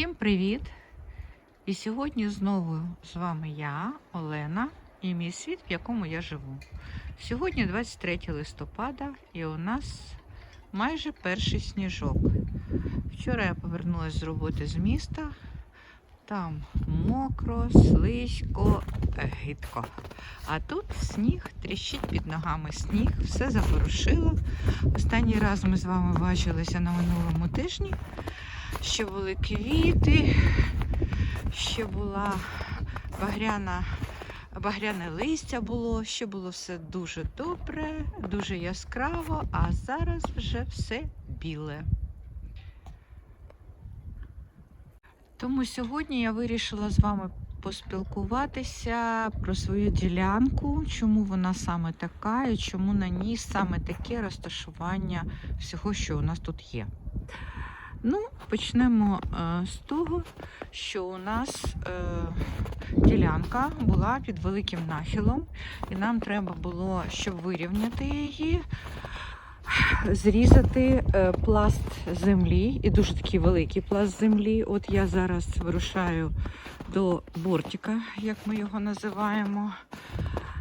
Всім привіт! І сьогодні знову з вами я, Олена, і мій світ, в якому я живу. Сьогодні 23 листопада, і у нас майже перший сніжок. Вчора я повернулася з роботи з міста. Там мокро, слизько, гидко. А тут сніг тріщить під ногами сніг, все запорушило. Останній раз ми з вами бачилися на минулому тижні. Ще були квіти, ще була багряна, багряне листя було, ще було все дуже добре, дуже яскраво, а зараз вже все біле. Тому сьогодні я вирішила з вами поспілкуватися про свою ділянку, чому вона саме така і чому на ній саме таке розташування всього, що у нас тут є. Ну, почнемо е, з того, що у нас е, ділянка була під великим нахилом, і нам треба було, щоб вирівняти її, зрізати е, пласт землі, і дуже такий великий пласт землі. От я зараз вирушаю до бортика, як ми його називаємо,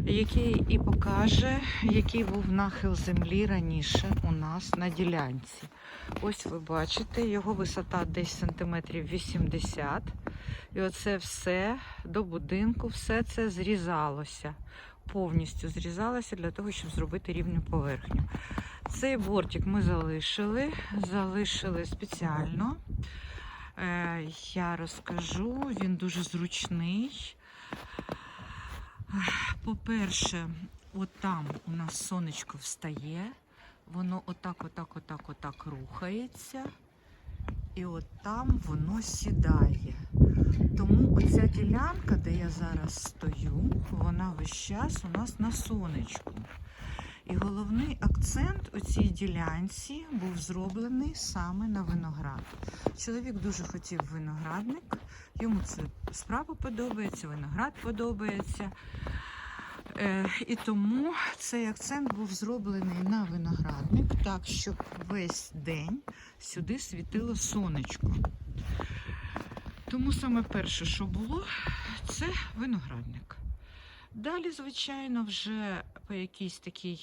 який і покаже, який був нахил землі раніше у нас на ділянці. Ось ви бачите, його висота десь сантиметрів 80. І оце все до будинку, все це зрізалося. Повністю зрізалося для того, щоб зробити рівну поверхню. Цей бортик ми залишили, залишили спеціально. Е, Я розкажу, він дуже зручний. По-перше, от там у нас сонечко встає, воно отак, отак, отак, отак рухається, і от там воно сідає. Тому оця ділянка, де я зараз стою, вона весь час у нас на сонечку. І головний акцент у цій ділянці був зроблений саме на виноград. Чоловік дуже хотів виноградник, йому це справа подобається, виноград подобається. Е, І тому цей акцент був зроблений на виноградник, так, щоб весь день сюди світило сонечко. Тому саме перше, що було, це виноградник. Далі, звичайно, вже по якійсь такій,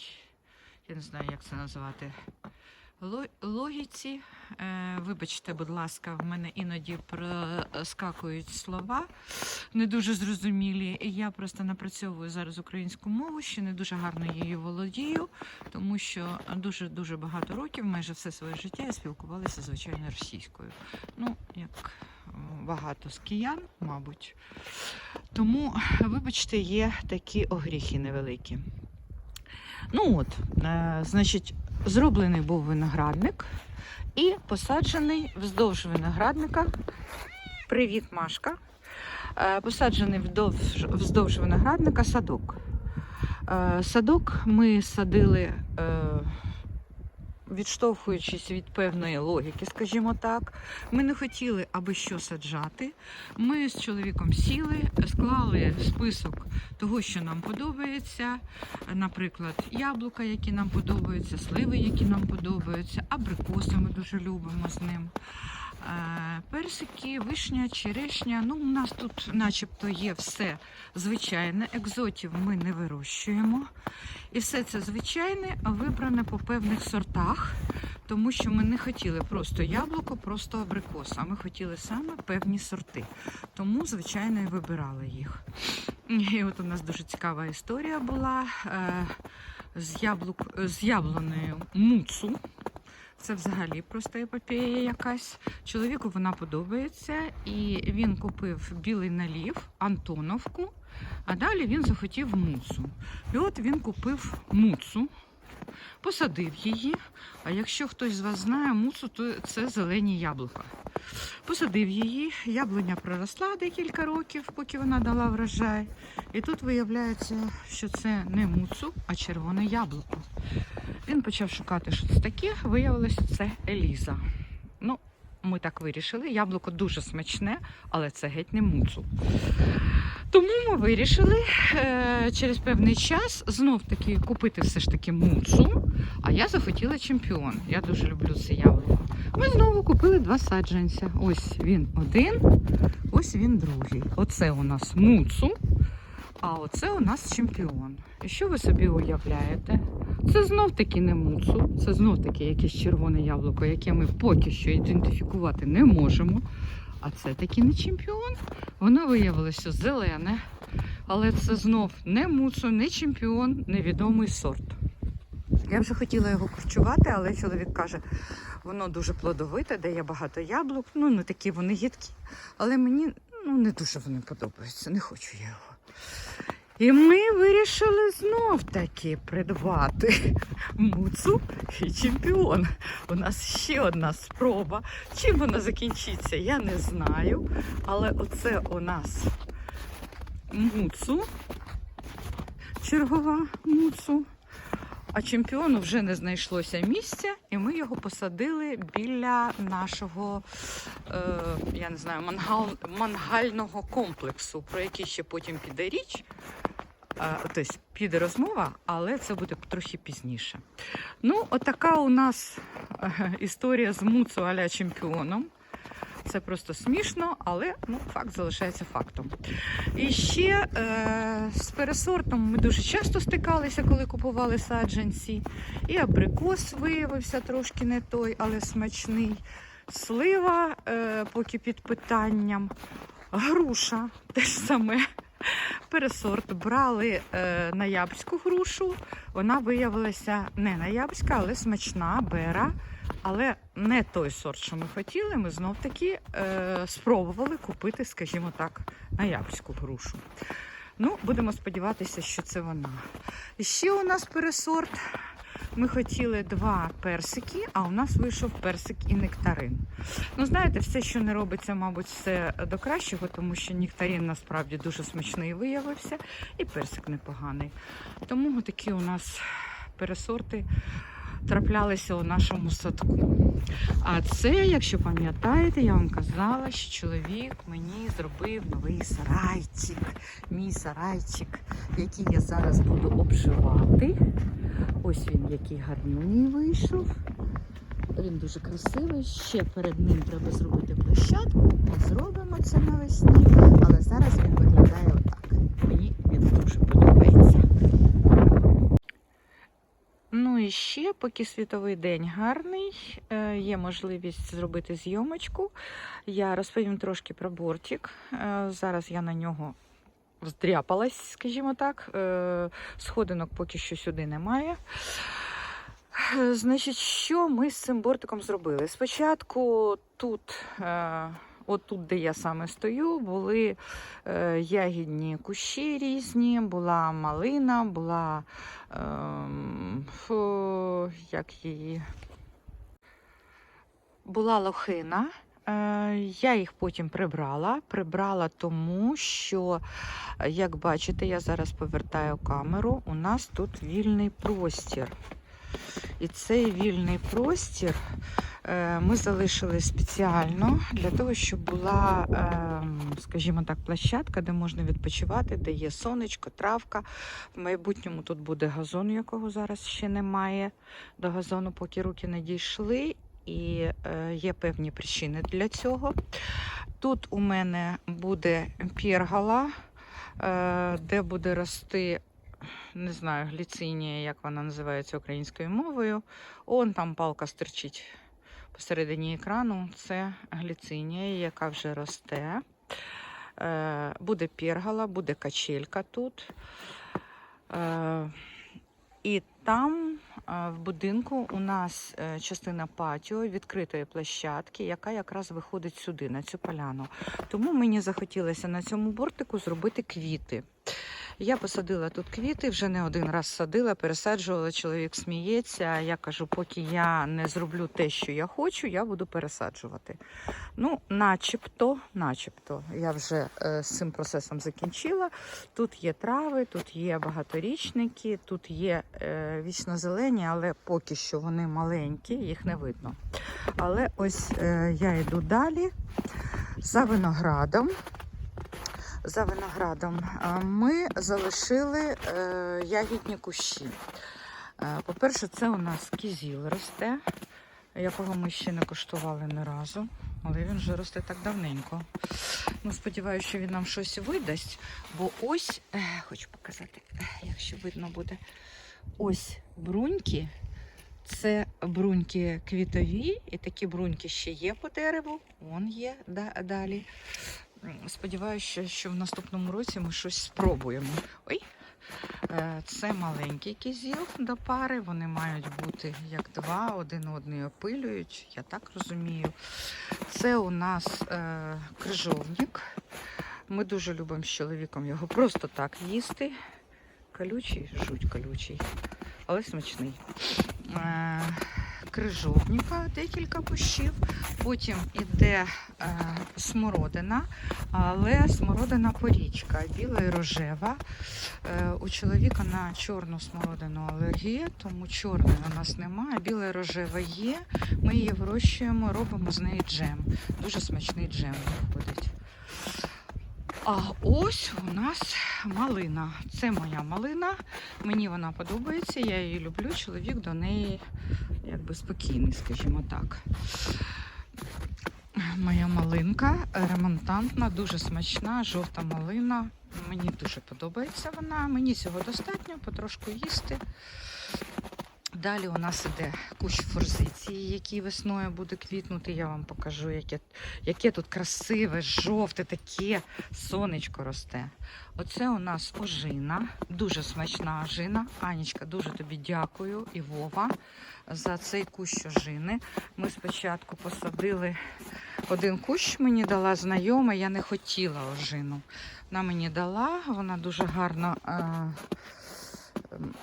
я не знаю, як це назвати, логіці. Е, вибачте, будь ласка, в мене іноді проскакують слова не дуже зрозумілі. Я просто напрацьовую зараз українську мову, ще не дуже гарно її володію, тому що дуже-дуже багато років, майже все своє життя, я спілкувалася звичайно російською. Ну, як багато з киян, мабуть. Тому, вибачте, є такі огріхи невеликі. Ну от, е, значить, зроблений був виноградник і посаджений вздовж виноградника. Привіт, Машка. Е, Посаджений вдовж, вздовж виноградника садок. Е, Садок ми садили, відштовхуючись від певної логіки, скажімо так. Ми не хотіли аби що саджати. Ми з чоловіком сіли, склали список того, що нам подобається. Наприклад, яблука, які нам подобаються, сливи, які нам подобаються, абрикоси ми дуже любимо з ним. Персики, вишня, черешня. Ну, у нас тут, начебто, є все звичайне. Екзотів ми не вирощуємо. І все це звичайне, вибране по певних сортах, тому що ми не хотіли просто яблуко, просто абрикос, а ми хотіли саме певні сорти. Тому, звичайно, і вибирали їх. І от у нас дуже цікава історія була е, з, яблук, з яблунею муцу. Це взагалі просто епопея якась. Чоловіку вона подобається, і він купив білий налів, Антоновку, а далі він захотів муцу. І от він купив муцу, посадив її. А якщо хтось з вас знає муцу, то це зелені яблука. Посадив її, яблуня проросла декілька років, поки вона дала врожай. І тут виявляється, що це не муцу, а червоне яблуко. Він почав шукати, що це таке. Виявилося, це Еліза. Ну, ми так вирішили. Яблуко дуже смачне, але це геть не муцу. Тому ми вирішили е, через певний час знов таки купити все ж таки муцу. А я захотіла чемпіон. Я дуже люблю це яблуко. Ми знову купили два саджанця. Ось він один, ось він другий. Оце у нас муцу, а оце у нас чемпіон. І що ви собі уявляєте? Це знов таки не муцу, це знов таки якесь червоне яблуко, яке ми поки що ідентифікувати не можемо. А це таки не чемпіон. Воно виявилося зелене, але це знов не муцу, не чемпіон, невідомий сорт. Я вже хотіла його курчувати, але чоловік каже, воно дуже плодовите, дає багато яблук. Ну, не такі вони гідкі. Але мені ну, не дуже вони подобаються, не хочу я його. І ми вирішили знов таки придбати муцу і чемпіон. У нас ще одна спроба. Чим вона закінчиться, я не знаю. Але оце у нас муцу, чергова муцу. А чемпіону вже не знайшлося місця, і ми його посадили біля нашого, е, я не знаю, мангал, мангального комплексу, про який ще потім піде річ. Тобто піде розмова, але це буде трохи пізніше. Ну, отака у нас е, історія з муцу аля чемпіоном. Це просто смішно, але ну, факт залишається фактом. І ще е, з пересортом ми дуже часто стикалися, коли купували саджанці. І абрикос виявився трошки не той, але смачний. Слива е, поки під питанням. Груша теж саме. Пересорт брали е, ноябрьську грушу. Вона виявилася не ноябрьська, але смачна, бера. Але не той сорт, що ми хотіли. Ми знов таки е, спробували купити, скажімо так, ноябрьську грушу. Ну, будемо сподіватися, що це вона. Ще у нас пересорт. Ми хотіли два персики, а у нас вийшов персик і нектарин. Ну, знаєте, все, що не робиться, мабуть, все до кращого, тому що нектарин насправді дуже смачний виявився, і персик непоганий. Тому такі у нас пересорти траплялися у нашому садку. А це, якщо пам'ятаєте, я вам казала, що чоловік мені зробив новий сарайчик, мій сарайчик, який я зараз буду обживати. Ось він, який гарнюній вийшов. Він дуже красивий. Ще перед ним треба зробити площадку. Ми зробимо це навесні, але зараз він виглядає отак. Мені він дуже подобається. Ну і ще, поки світовий день гарний, е, є можливість зробити зйомочку. Я розповім трошки про бортик. Е, Зараз я на нього здряпалась, скажімо так. Е, Сходинок поки що сюди немає. Е, Значить, що ми з цим бортиком зробили? Спочатку тут, е, от тут, де я саме стою, були ягідні кущі різні, була малина, була ем, фу, як її, була лохина. Е, Я їх потім прибрала. Прибрала тому, що, е, як бачите, я зараз повертаю камеру. У нас тут вільний простір. І цей вільний простір е, ми залишили спеціально для того, щоб була, е, скажімо так, площадка, де можна відпочивати, де є сонечко, травка. В майбутньому тут буде газон, якого зараз ще немає. До газону, поки руки не дійшли. І е, є певні причини для цього. Тут у мене буде піргала, е, де буде рости не знаю, гліцинія, як вона називається українською мовою. Он там палка стерчить посередині екрану. Це гліцинія, яка вже росте. Е, Буде пергала, буде качелька тут. І там е, в будинку у нас е, частина патіо відкритої площадки, яка якраз виходить сюди, на цю поляну. Тому мені захотілося на цьому бортику зробити квіти. Я посадила тут квіти, вже не один раз садила, пересаджувала. Чоловік сміється. Я кажу, поки я не зроблю те, що я хочу, я буду пересаджувати. Ну, начебто, начебто, я вже е, з цим процесом закінчила. Тут є трави, тут є багаторічники, тут є е, вічно-зелені, але поки що вони маленькі, їх не видно. Але ось е, я йду далі за виноградом. За виноградом ми залишили е, ягідні кущі. Е, По-перше, це у нас кізіл росте. якого ми ще не коштували ні разу, але він вже росте так давненько. Ну, сподіваюся, що він нам щось видасть, бо ось, е, хочу показати, якщо видно буде, ось бруньки. Це бруньки квітові, і такі бруньки ще є по дереву. Вон є далі. Сподіваюся, що в наступному році ми щось спробуємо. Ой, Е, Це маленький кізіл до пари. Вони мають бути як два, один одний опилюють, я так розумію. Це у нас е, крижовник. Ми дуже любимо з чоловіком його просто так їсти. Колючий, жуть колючий, але смачний. Е, крижовника декілька кущів. Потім іде е, смородина, але смородина порічка, біла і рожева. Е, у чоловіка на чорну смородину алергія, тому чорної у нас немає. Біла і рожева є. Ми її вирощуємо, робимо з неї джем. Дуже смачний джем виходить. А ось у нас малина. Це моя малина. Мені вона подобається, я її люблю. Чоловік до неї якби спокійний, скажімо так. Моя малинка ремонтантна, дуже смачна, жовта малина. Мені дуже подобається вона. Мені цього достатньо, потрошку їсти. Далі у нас іде кущ форзиції, який весною буде квітнути. Я вам покажу, яке, яке тут красиве, жовте, таке сонечко росте. Оце у нас ожина, дуже смачна ожина. Анічка, дуже тобі дякую і Вова за цей кущ ожини. Ми спочатку посадили один кущ, мені дала знайома, я не хотіла ожину. Вона мені дала, вона дуже гарно. Е-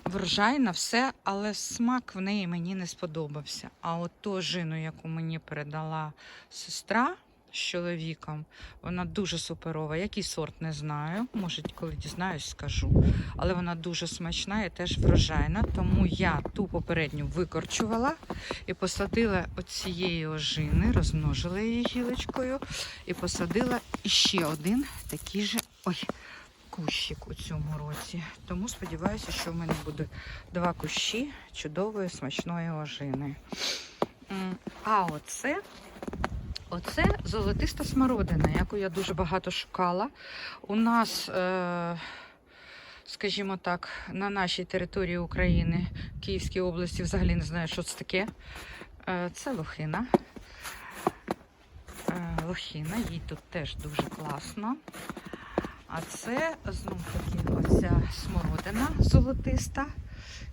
врожайна, все, але смак в неї мені не сподобався. А от ту жину, яку мені передала сестра з чоловіком, вона дуже суперова. Який сорт не знаю. Може, коли дізнаюсь, скажу. Але вона дуже смачна і теж врожайна. Тому я ту попередню викорчувала і посадила оцієї ожини, розмножила її гілочкою і посадила іще один такий же. Ой, кущик у цьому році. Тому сподіваюся, що в мене буде два кущі чудової смачної ожини. А оце, оце золотиста смородина, яку я дуже багато шукала. У нас, е, скажімо так, на нашій території України, Київській області, взагалі не знаю, що це таке. Е, Це лохина. Е, Лохина, їй тут теж дуже класно. А це знов таки оця смородина золотиста,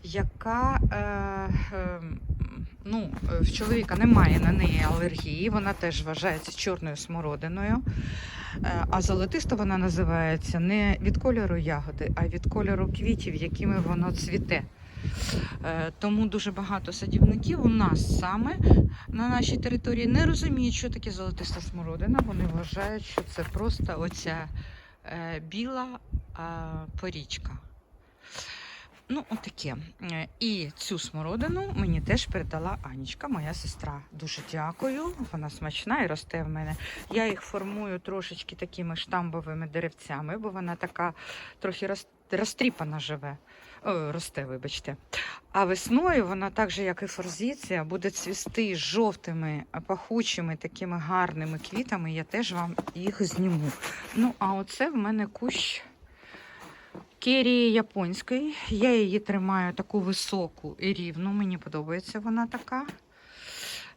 яка е, е, ну, е, в чоловіка немає на неї алергії, вона теж вважається чорною смородиною. Е, а золотиста вона називається не від кольору ягоди, а від кольору квітів, якими воно цвіте. Е, Тому дуже багато садівників у нас саме на нашій території не розуміють, що таке золотиста смородина. Вони вважають, що це просто оця біла порічка. Ну, отаке. Е, І цю смородину мені теж передала Анічка, моя сестра. Дуже дякую. Вона смачна і росте в мене. Я їх формую трошечки такими штамбовими деревцями, бо вона така трохи роз- розтріпана живе. Росте, вибачте. А весною вона, так же, як і форзиція, буде цвісти жовтими, пахучими, такими гарними квітами. Я теж вам їх зніму. Ну, а оце в мене кущ керії японської. Я її тримаю таку високу і рівну. Мені подобається вона така.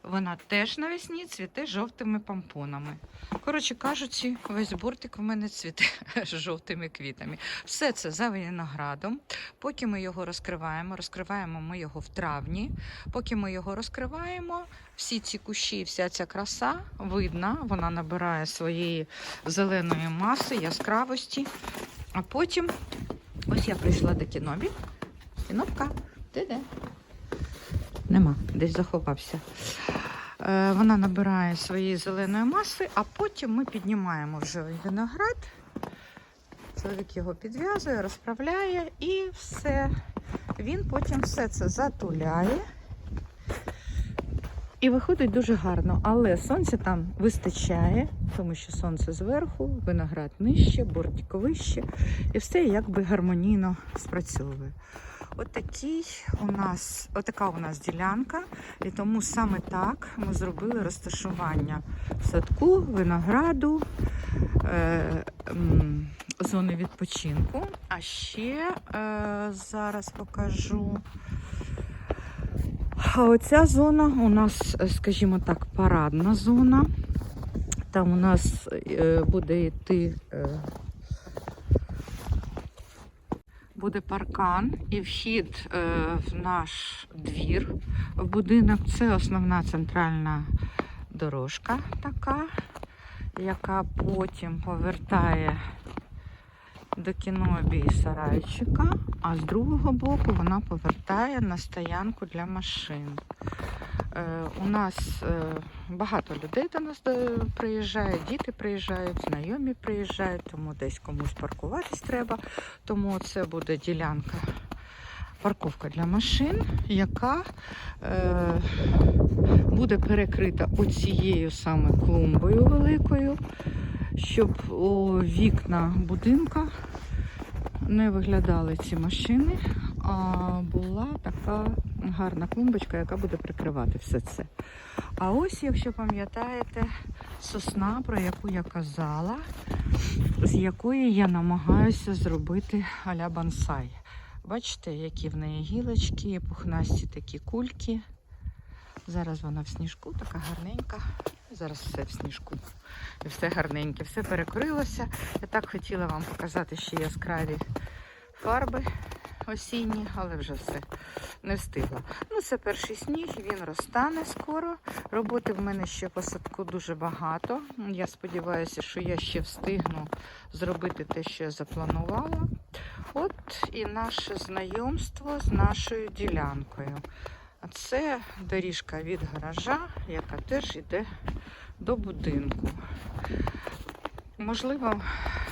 Вона теж навесні цвіте жовтими помпонами. Коротше кажучи, весь бортик в мене цвіте жовтими квітами. Все це за виноградом. Поки ми його розкриваємо, розкриваємо ми його в травні. Поки ми його розкриваємо, всі ці кущі, вся ця краса видна, вона набирає своєї зеленої маси, яскравості. А потім, ось я прийшла до кінобі. Кінопка, ти де? Нема, десь заховався. Е, Вона набирає своєї зеленої маси, а потім ми піднімаємо вже виноград. Чоловік його підв'язує, розправляє і все. Він потім все це затуляє. І виходить дуже гарно, але сонця там вистачає, тому що сонце зверху, виноград нижче, бортик вище, і все якби гармонійно спрацьовує. Отакий у нас, отака у нас ділянка, і тому саме так ми зробили розташування садку, винограду, е, зони відпочинку. А ще е, зараз покажу. А оця зона у нас, е, скажімо так, парадна зона. Там у нас е, буде йти. Е, буде паркан і вхід е, в наш двір в будинок. Це основна центральна дорожка така, яка потім повертає до кінобі і сарайчика, а з другого боку вона повертає на стоянку для машин. Е, у нас е, багато людей до нас е, приїжджає, діти приїжджають, знайомі приїжджають, тому десь комусь паркуватись треба. Тому це буде ділянка, парковка для машин, яка буде перекрита оцією саме клумбою великою, щоб у вікна будинка не виглядали ці машини, а була така гарна клумбочка, яка буде прикривати все це. А ось, якщо пам'ятаєте, сосна, про яку я казала, з якої я намагаюся зробити аля бонсай. Бачите, які в неї гілочки, пухнасті такі кульки. Зараз вона в сніжку, така гарненька. Зараз все в сніжку. І все гарненьке, все перекрилося. Я так хотіла вам показати ще яскраві фарби осінні, але вже все не встигла. Ну, це перший сніг, він розтане скоро. Роботи в мене ще по садку дуже багато. Я сподіваюся, що я ще встигну зробити те, що я запланувала. От і наше знайомство з нашою ділянкою. А це доріжка від гаража, яка теж йде до будинку. Можливо,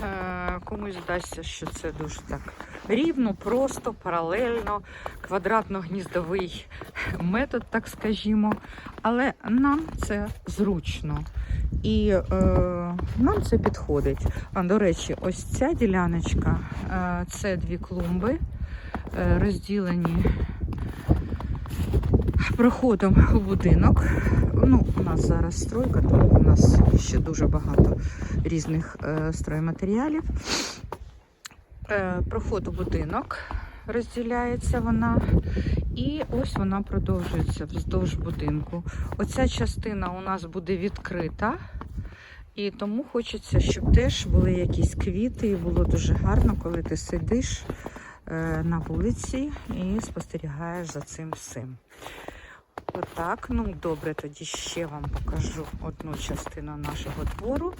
е, комусь здасться, що це дуже так рівно, просто, паралельно, квадратно-гніздовий метод, так скажімо. Але нам це зручно. І е, нам це підходить. А, до речі, ось ця діляночка е, це дві клумби, е, розділені проходом у будинок. Ну, у нас зараз стройка, тому у нас ще дуже багато різних е, стройматеріалів. Е, проход у будинок розділяється вона. І ось вона продовжується вздовж будинку. Оця частина у нас буде відкрита. І тому хочеться, щоб теж були якісь квіти, і було дуже гарно, коли ти сидиш е, на вулиці і спостерігаєш за цим всім. Отак, ну добре, тоді ще вам покажу одну частину нашого двору.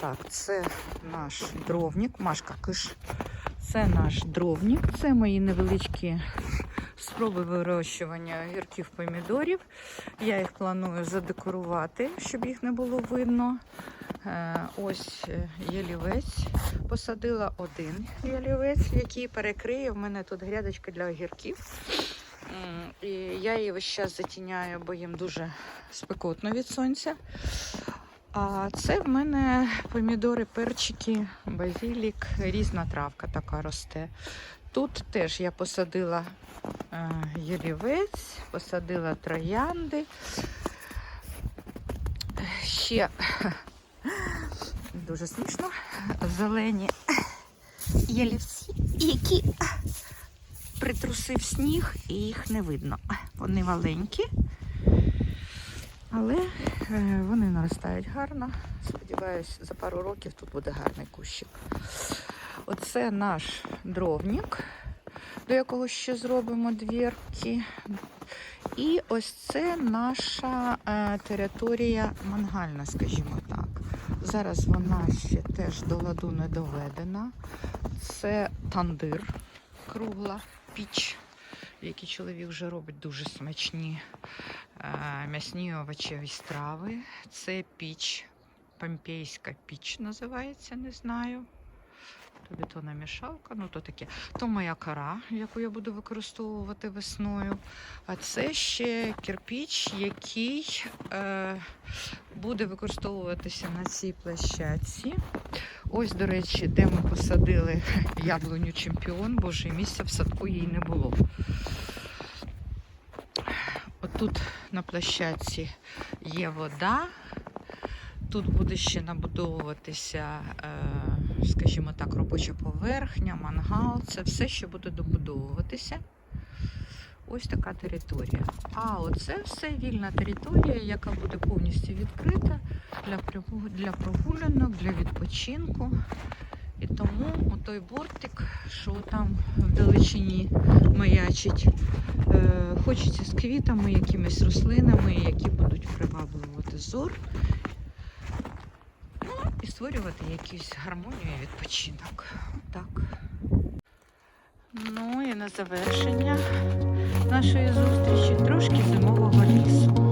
Так, це наш дровник, Машка Киш. Це наш дровник, це мої невеличкі спроби вирощування гірків помідорів. Я їх планую задекорувати, щоб їх не було видно. Е, Ось е, ялівець. Посадила один ялівець, який перекриє. В мене тут грядочка для огірків. І я її весь час затіняю, бо їм дуже спекотно від сонця. А це в мене помідори, перчики, базилік, різна травка така росте. Тут теж я посадила е, ялівець, посадила троянди. Ще дуже смішно, зелені ялівці, які притрусив сніг і їх не видно. Вони маленькі, але е, вони наростають гарно. Сподіваюсь, за пару років тут буде гарний кущик. Оце наш дровник, до якого ще зробимо двірки. І ось це наша е, територія мангальна, скажімо так. Зараз вона ще теж до ладу не доведена. Це тандир кругла піч, в якій чоловік вже робить дуже смачні м'ясні овочеві страви. Це піч, помпейська піч називається, не знаю. то бетономішалка, ну то таке. То моя кора, яку я буду використовувати весною. А це ще кирпіч, який е, буде використовуватися на цій площадці. Ось, до речі, де ми посадили яблуню чемпіон, боже, місця в садку їй не було. Отут на площадці є вода. Тут буде ще набудовуватися, е, скажімо так, робоча поверхня, мангал. Це все ще буде добудовуватися. Ось така територія. А оце все вільна територія, яка буде повністю відкрита для прогулянок, для відпочинку. І тому той бортик, що там вдалечині маячить, е, хочеться з квітами, якимись рослинами, які будуть приваблювати зор. Ну і створювати якусь гармонію і відпочинок. Так. Ну і на завершення нашої зустрічі трошки зимового лісу.